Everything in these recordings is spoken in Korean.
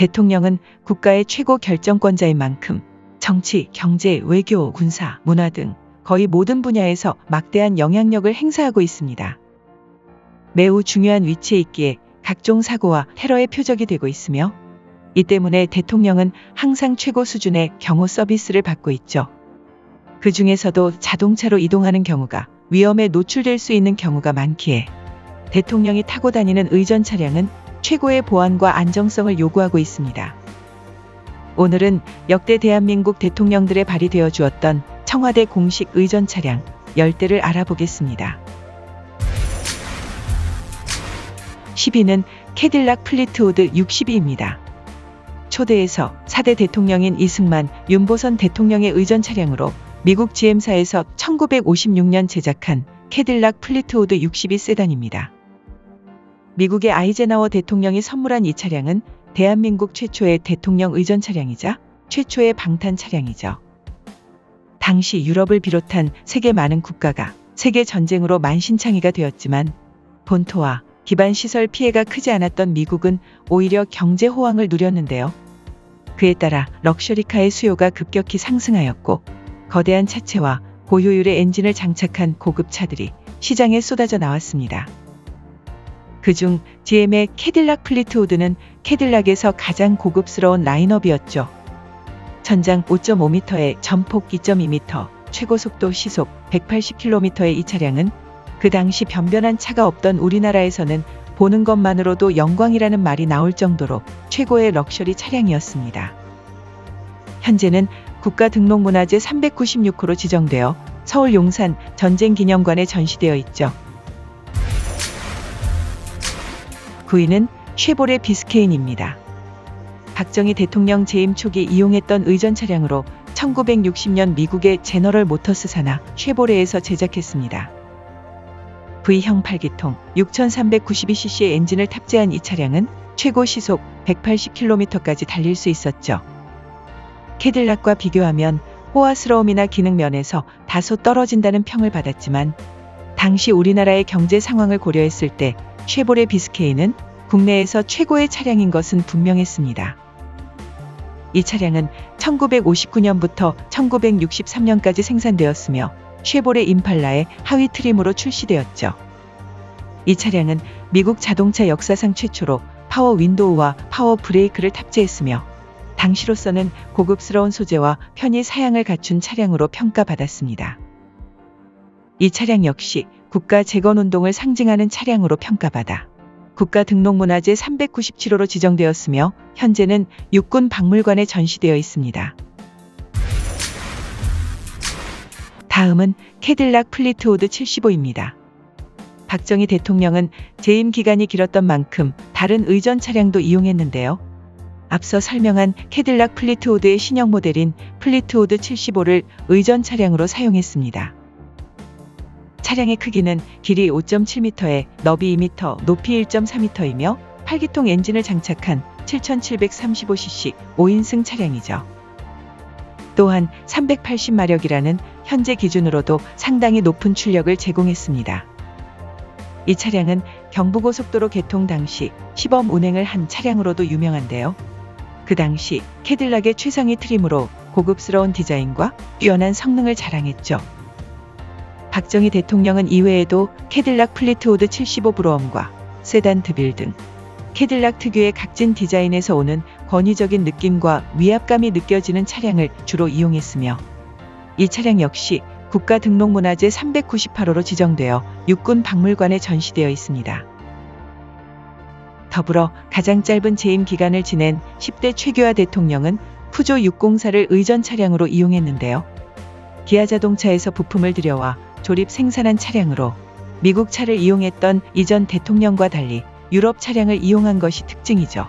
대통령은 국가의 최고 결정권자인 만큼 정치, 경제, 외교, 군사, 문화 등 거의 모든 분야에서 막대한 영향력을 행사하고 있습니다. 매우 중요한 위치에 있기에 각종 사고와 테러의 표적이 되고 있으며 이 때문에 대통령은 항상 최고 수준의 경호 서비스를 받고 있죠. 그 중에서도 자동차로 이동하는 경우가 위험에 노출될 수 있는 경우가 많기에 대통령이 타고 다니는 의전 차량은 최고의 보안과 안정성을 요구하고 있습니다. 오늘은 역대 대한민국 대통령들의 발휘되어 주었던 청와대 공식 의전 차량 10대를 알아보겠습니다. 10위는 캐딜락 플리트우드 62입니다. 초대에서 4대 대통령인 이승만, 윤보선 대통령의 의전 차량으로 미국 GM사에서 1956년 제작한 캐딜락 플리트우드 62 세단입니다. 미국의 아이제나워 대통령이 선물한 이 차량은 대한민국 최초의 대통령 의전 차량이자 최초의 방탄 차량이죠. 당시 유럽을 비롯한 세계 많은 국가가 세계 전쟁으로 만신창이가 되었지만 본토와 기반 시설 피해가 크지 않았던 미국은 오히려 경제 호황을 누렸는데요. 그에 따라 럭셔리카의 수요가 급격히 상승하였고 거대한 차체와 고효율의 엔진을 장착한 고급 차들이 시장에 쏟아져 나왔습니다. 그중 GM의 캐딜락 플리트우드는 캐딜락에서 가장 고급스러운 라인업이었죠. 전장 5.5m에 전폭 2.2m, 최고 속도 시속 180km의 이 차량은 그 당시 변변한 차가 없던 우리나라에서는 보는 것만으로도 영광이라는 말이 나올 정도로 최고의 럭셔리 차량이었습니다. 현재는 국가등록문화재 396호로 지정되어 서울 용산 전쟁기념관에 전시되어 있죠. 9위는 쉐보레 비스케인입니다. 박정희 대통령 재임 초기 이용했던 의전 차량으로 1960년 미국의 제너럴 모터스 산하 쉐보레에서 제작했습니다. V형 8기통 6392cc의 엔진을 탑재한 이 차량은 최고 시속 180km까지 달릴 수 있었죠. 캐딜락과 비교하면 호화스러움이나 기능 면에서 다소 떨어진다는 평을 받았지만 당시 우리나라의 경제 상황을 고려했을 때 쉐보레 비스케이는 국내에서 최고의 차량인 것은 분명했습니다. 이 차량은 1959년부터 1963년까지 생산되었으며 쉐보레 임팔라의 하위 트림으로 출시되었죠. 이 차량은 미국 자동차 역사상 최초로 파워 윈도우와 파워 브레이크를 탑재했으며 당시로서는 고급스러운 소재와 편의 사양을 갖춘 차량으로 평가받았습니다. 이 차량 역시 국가 재건운동을 상징하는 차량으로 평가받아 국가 등록문화재 397호로 지정되었으며 현재는 육군 박물관에 전시되어 있습니다. 다음은 캐딜락 플리트우드 75입니다. 박정희 대통령은 재임 기간이 길었던 만큼 다른 의전 차량도 이용했는데요. 앞서 설명한 캐딜락 플리트우드의 신형 모델인 플리트우드 75를 의전 차량으로 사용했습니다. 차량의 크기는 길이 5.7m에 너비 2m, 높이 1.4m이며 8기통 엔진을 장착한 7735cc 5인승 차량이죠. 또한 380마력이라는 현재 기준으로도 상당히 높은 출력을 제공했습니다. 이 차량은 경부고속도로 개통 당시 시범 운행을 한 차량으로도 유명한데요. 그 당시 캐딜락의 최상위 트림으로 고급스러운 디자인과 뛰어난 성능을 자랑했죠. 박정희 대통령은 이외에도 캐딜락 플리트우드 75 브로엄과 세단 드빌 등 캐딜락 특유의 각진 디자인에서 오는 권위적인 느낌과 위압감이 느껴지는 차량을 주로 이용했으며 이 차량 역시 국가등록문화재 398호로 지정되어 육군 박물관에 전시되어 있습니다. 더불어 가장 짧은 재임 기간을 지낸 10대 최규하 대통령은 푸조 604를 의전 차량으로 이용했는데요. 기아 자동차에서 부품을 들여와 조립 생산한 차량으로 미국 차를 이용했던 이전 대통령과 달리 유럽 차량을 이용한 것이 특징이죠.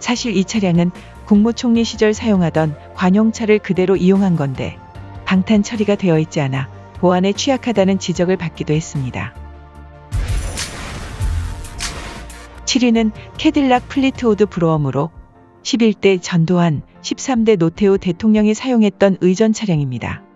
사실 이 차량은 국무총리 시절 사용하던 관용차를 그대로 이용한 건데 방탄 처리가 되어 있지 않아 보안에 취약하다는 지적을 받기도 했습니다. 7위는 캐딜락 플리트우드 브로엄으로 11대 전두환, 13대 노태우 대통령이 사용했던 의전 차량입니다.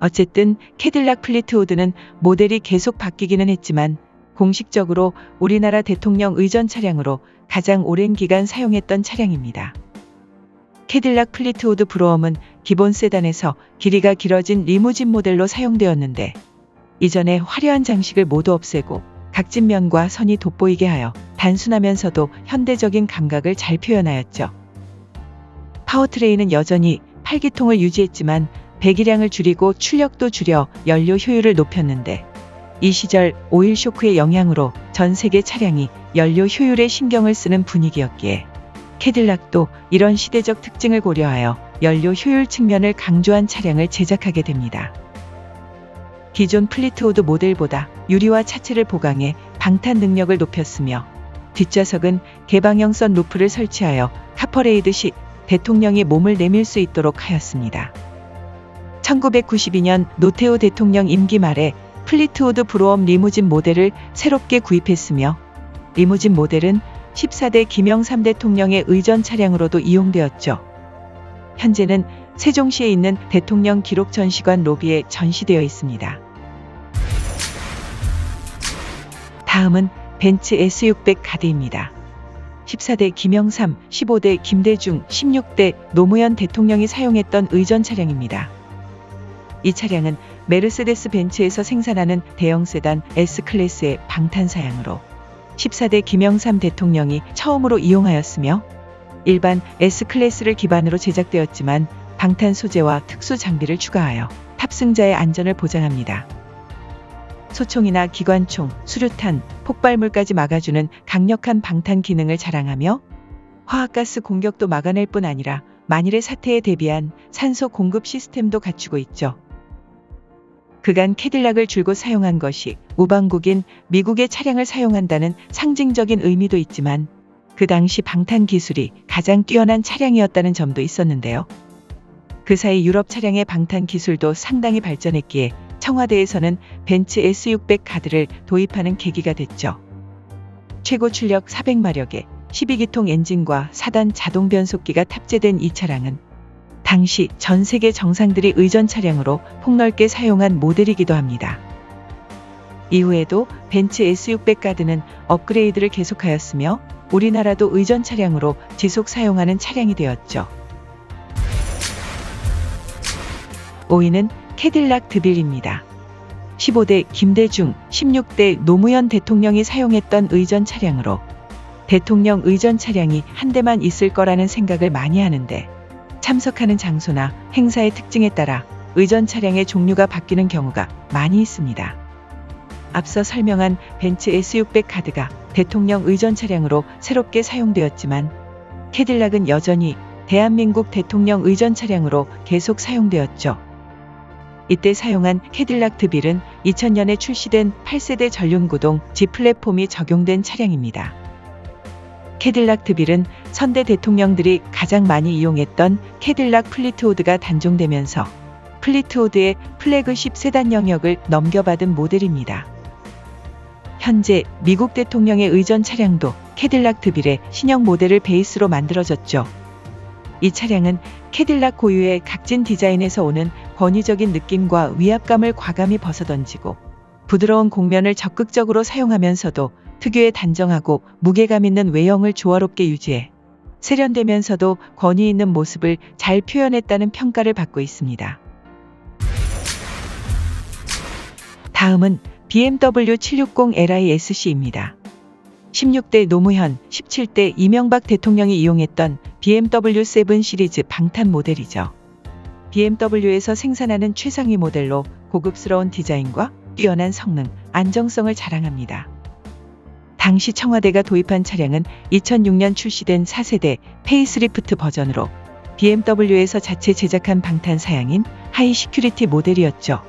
어쨌든 캐딜락 플리트우드는 모델이 계속 바뀌기는 했지만 공식적으로 우리나라 대통령 의전 차량으로 가장 오랜 기간 사용했던 차량입니다. 캐딜락 플리트우드 브로엄은 기본 세단에서 길이가 길어진 리무진 모델로 사용되었는데 이전에 화려한 장식을 모두 없애고 각진 면과 선이 돋보이게 하여 단순하면서도 현대적인 감각을 잘 표현하였죠. 파워트레인은 여전히 8기통을 유지했지만 배기량을 줄이고 출력도 줄여 연료 효율을 높였는데 이 시절 오일 쇼크의 영향으로 전 세계 차량이 연료 효율에 신경을 쓰는 분위기였기에 캐딜락도 이런 시대적 특징을 고려하여 연료 효율 측면을 강조한 차량을 제작하게 됩니다. 기존 플리트우드 모델보다 유리와 차체를 보강해 방탄 능력을 높였으며 뒷좌석은 개방형 선 루프를 설치하여 카퍼레이드 시 대통령이 몸을 내밀 수 있도록 하였습니다. 1992년 노태우 대통령 임기 말에 플리트우드 브로엄 리무진 모델을 새롭게 구입했으며 리무진 모델은 14대 김영삼 대통령의 의전 차량으로도 이용되었죠. 현재는 세종시에 있는 대통령 기록 전시관 로비에 전시되어 있습니다. 다음은 벤츠 S600 가드입니다. 14대 김영삼, 15대 김대중, 16대 노무현 대통령이 사용했던 의전 차량입니다. 이 차량은 메르세데스 벤츠에서 생산하는 대형 세단 S클래스의 방탄사양으로 14대 김영삼 대통령이 처음으로 이용하였으며 일반 S클래스를 기반으로 제작되었지만 방탄 소재와 특수 장비를 추가하여 탑승자의 안전을 보장합니다. 소총이나 기관총, 수류탄, 폭발물까지 막아주는 강력한 방탄 기능을 자랑하며 화학가스 공격도 막아낼 뿐 아니라 만일의 사태에 대비한 산소 공급 시스템도 갖추고 있죠. 그간 캐딜락을 줄곧 사용한 것이 우방국인 미국의 차량을 사용한다는 상징적인 의미도 있지만 그 당시 방탄 기술이 가장 뛰어난 차량이었다는 점도 있었는데요. 그 사이 유럽 차량의 방탄 기술도 상당히 발전했기에 청와대에서는 벤츠 S600 카드를 도입하는 계기가 됐죠. 최고 출력 400마력의 12기통 엔진과 4단 자동 변속기가 탑재된 이 차량은 당시 전 세계 정상들이 의전 차량으로 폭넓게 사용한 모델이기도 합니다. 이후에도 벤츠 S600 가드는 업그레이드를 계속하였으며 우리나라도 의전 차량으로 지속 사용하는 차량이 되었죠. 5위는 캐딜락 드빌입니다. 15대 김대중, 16대 노무현 대통령이 사용했던 의전 차량으로 대통령 의전 차량이 한 대만 있을 거라는 생각을 많이 하는데 참석하는 장소나 행사의 특징에 따라 의전 차량의 종류가 바뀌는 경우가 많이 있습니다. 앞서 설명한 벤츠 S600 카드가 대통령 의전 차량으로 새롭게 사용되었지만 캐딜락은 여전히 대한민국 대통령 의전 차량으로 계속 사용되었죠. 이때 사용한 캐딜락 드빌은 2000년에 출시된 8세대 전륜구동 G 플랫폼이 적용된 차량입니다. 캐딜락 드빌은 선대 대통령들이 가장 많이 이용했던 캐딜락 플리트우드가 단종되면서 플리트우드의 플래그십 세단 영역을 넘겨받은 모델입니다. 현재 미국 대통령의 의전 차량도 캐딜락 드빌의 신형 모델을 베이스로 만들어졌죠. 이 차량은 캐딜락 고유의 각진 디자인에서 오는 권위적인 느낌과 위압감을 과감히 벗어던지고 부드러운 곡면을 적극적으로 사용하면서도 특유의 단정하고 무게감 있는 외형을 조화롭게 유지해 세련되면서도 권위 있는 모습을 잘 표현했다는 평가를 받고 있습니다. 다음은 BMW 760 LISC입니다. 16대 노무현, 17대 이명박 대통령이 이용했던 BMW 7 시리즈 방탄 모델이죠. BMW에서 생산하는 최상위 모델로 고급스러운 디자인과 뛰어난 성능, 안정성을 자랑합니다. 당시 청와대가 도입한 차량은 2006년 출시된 4세대 페이스리프트 버전으로 BMW에서 자체 제작한 방탄 사양인 하이 시큐리티 모델이었죠.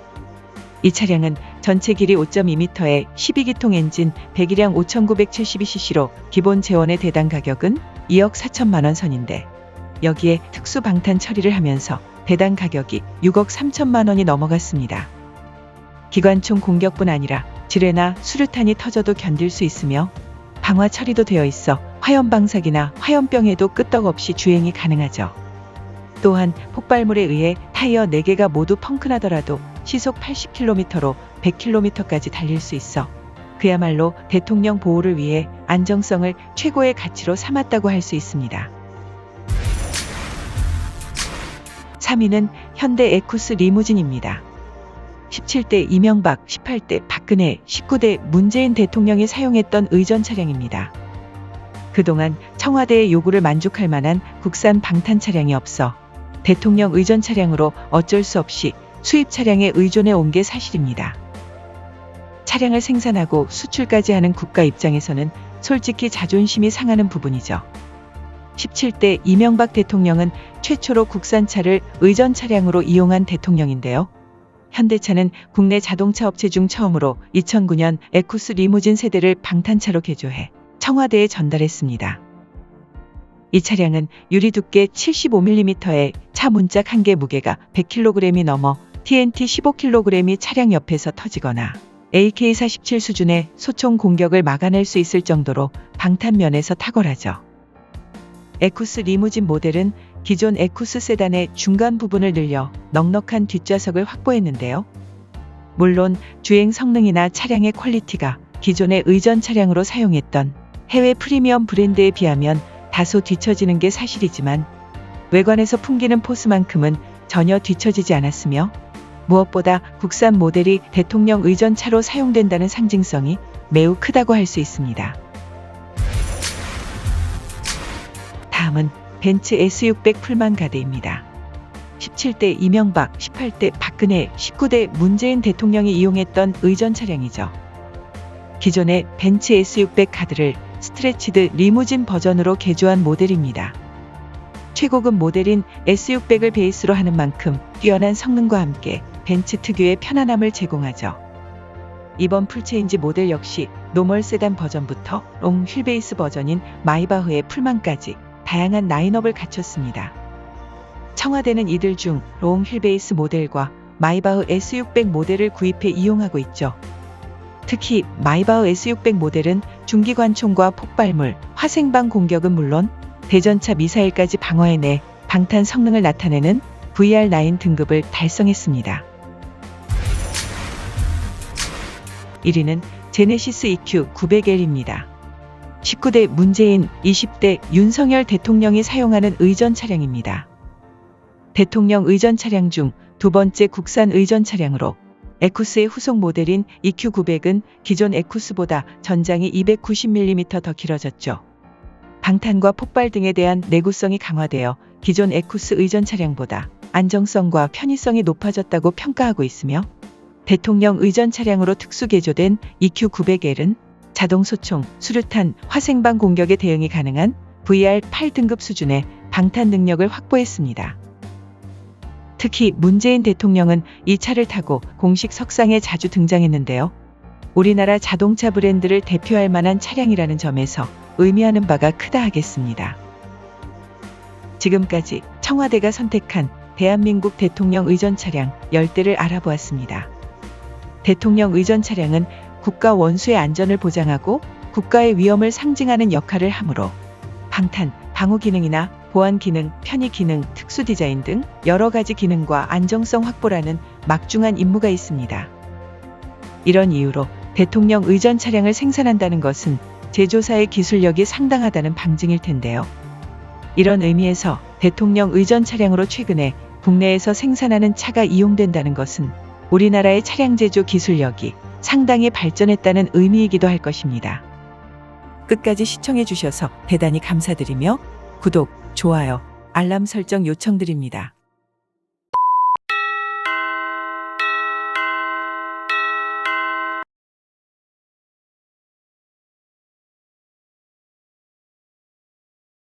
이 차량은 전체 길이 5.2m에 12기통 엔진 배기량 5,972cc로 기본 재원의 대당 가격은 2억 4천만 원 선인데 여기에 특수 방탄 처리를 하면서 배당 가격이 6억 3천만 원이 넘어갔습니다. 기관총 공격뿐 아니라 지뢰나 수류탄이 터져도 견딜 수 있으며 방화 처리도 되어 있어 화염 방사기나 화염병에도 끄떡없이 주행이 가능하죠. 또한 폭발물에 의해 타이어 4개가 모두 펑크나더라도 시속 80km로 100km까지 달릴 수 있어 그야말로 대통령 보호를 위해 안정성을 최고의 가치로 삼았다고 할 수 있습니다. 3위는 현대 에쿠스 리무진입니다. 17대 이명박, 18대 박근혜, 19대 문재인 대통령이 사용했던 의전 차량입니다. 그동안 청와대의 요구를 만족할 만한 국산 방탄 차량이 없어 대통령 의전 차량으로 어쩔 수 없이 수입 차량에 의존해 온 게 사실입니다. 차량을 생산하고 수출까지 하는 국가 입장에서는 솔직히 자존심이 상하는 부분이죠. 17대 이명박 대통령은 최초로 국산차를 의전 차량으로 이용한 대통령인데요. 현대차는 국내 자동차 업체 중 처음으로 2009년 에쿠스 리무진 세대를 방탄차로 개조해 청와대에 전달했습니다. 이 차량은 유리 두께 75mm의 차 문짝 한 개 무게가 100kg이 넘어 TNT 15kg이 차량 옆에서 터지거나 AK-47 수준의 소총 공격을 막아낼 수 있을 정도로 방탄면에서 탁월하죠. 에쿠스 리무진 모델은 기존 에쿠스 세단의 중간 부분을 늘려 넉넉한 뒷좌석을 확보했는데요. 물론 주행 성능이나 차량의 퀄리티가 기존의 의전 차량으로 사용했던 해외 프리미엄 브랜드에 비하면 다소 뒤처지는 게 사실이지만 외관에서 풍기는 포스만큼은 전혀 뒤처지지 않았으며 무엇보다 국산 모델이 대통령 의전 차로 사용된다는 상징성이 매우 크다고 할 수 있습니다. 다음은 벤츠 S600 풀만 가드입니다. 17대 이명박, 18대 박근혜, 19대 문재인 대통령이 이용했던 의전 차량이죠. 기존의 벤츠 S600 카드를 스트레치드 리무진 버전으로 개조한 모델입니다. 최고급 모델인 S600을 베이스로 하는 만큼 뛰어난 성능과 함께 벤츠 특유의 편안함을 제공하죠. 이번 풀체인지 모델 역시 노멀 세단 버전부터 롱 휠베이스 버전인 마이바흐의 풀만까지 다양한 라인업을 갖췄습니다. 청와대는 이들 중 롱 휠베이스 모델과 마이바흐 S600 모델을 구입해 이용하고 있죠. 특히 마이바흐 S600 모델은 중기관총과 폭발물, 화생방 공격은 물론 대전차 미사일까지 방어해내 방탄 성능을 나타내는 VR9 등급을 달성했습니다. 1위는 제네시스 EQ 900L입니다. 19대 문재인, 20대 윤석열 대통령이 사용하는 의전 차량입니다. 대통령 의전 차량 중 두 번째 국산 의전 차량으로 에쿠스의 후속 모델인 EQ900은 기존 에쿠스보다 전장이 290mm 더 길어졌죠. 방탄과 폭발 등에 대한 내구성이 강화되어 기존 에쿠스 의전 차량보다 안정성과 편의성이 높아졌다고 평가하고 있으며 대통령 의전 차량으로 특수 개조된 EQ900L은 자동 소총, 수류탄, 화생방 공격에 대응이 가능한 VR 8등급 수준의 방탄 능력을 확보했습니다. 특히 문재인 대통령은 이 차를 타고 공식 석상에 자주 등장했는데요. 우리나라 자동차 브랜드를 대표할 만한 차량이라는 점에서 의미하는 바가 크다 하겠습니다. 지금까지 청와대가 선택한 대한민국 대통령 의전 차량 10대를 알아보았습니다. 대통령 의전 차량은 국가 원수의 안전을 보장하고 국가의 위험을 상징하는 역할을 하므로 방탄, 방호 기능이나 보안 기능, 편의 기능, 특수 디자인 등 여러 가지 기능과 안정성 확보라는 막중한 임무가 있습니다. 이런 이유로 대통령 의전 차량을 생산한다는 것은 제조사의 기술력이 상당하다는 방증일 텐데요. 이런 의미에서 대통령 의전 차량으로 최근에 국내에서 생산하는 차가 이용된다는 것은 우리나라의 차량 제조 기술력이 상당히 발전했다는 의미이기도 할 것입니다. 끝까지 시청해 주셔서 대단히 감사드리며 구독, 좋아요, 알람 설정 요청드립니다.